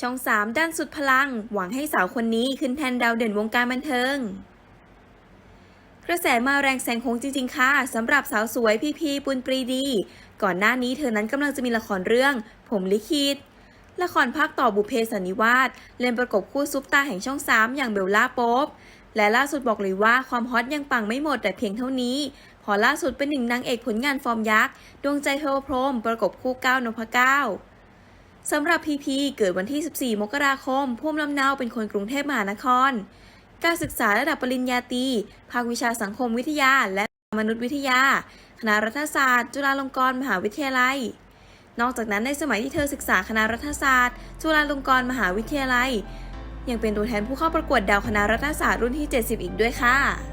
ช่อง 3 ด้านสุดพลัง หวังให้สาวคนนี้ขึ้นแทนดาวเด่นวงการบันเทิง กระแสมาแรงแซงโค้งจริง ๆ ค่ะสำหรับสาวสวยพี่พีปุณปรีดี ก่อนหน้านี้เธอนั้นกำลังจะมีละครเรื่อง ผมลิขิตละครภาคต่อบุเพสันนิวาสเล่นประกบคู่ซุปตาแห่งช่อง 3 อย่างเบลล่าโป๊บและล่าสุดบอกเลยว่าความฮอตยังปังไม่หมดแต่เพียงเท่านี้ พอล่าสุดเป็นหนึ่งนางเอกผลงานฟอร์มยักษ์ดวงใจเทวพรมประกบคู่ก้าวนพเก้า สำหรับพีพีเกิดวันที่ 14 มกราคมภูมิลำเนาเป็นคนกรุงเทพมหานคร การศึกษาระดับปริญญาตรีภาควิชาสังคมวิทยา และมนุษยวิทยา คณะรัฐศาสตร์ จุฬาลงกรณ์มหาวิทยาลัย นอกจากนั้นในสมัยที่เธอศึกษาคณะรัฐศาสตร์ จุฬาลงกรณ์มหาวิทยาลัย ยังเป็นตัวแทนผู้เข้าประกวดดาวคณะรัฐศาสตร์รุ่นที่ 70 อีกด้วยค่ะ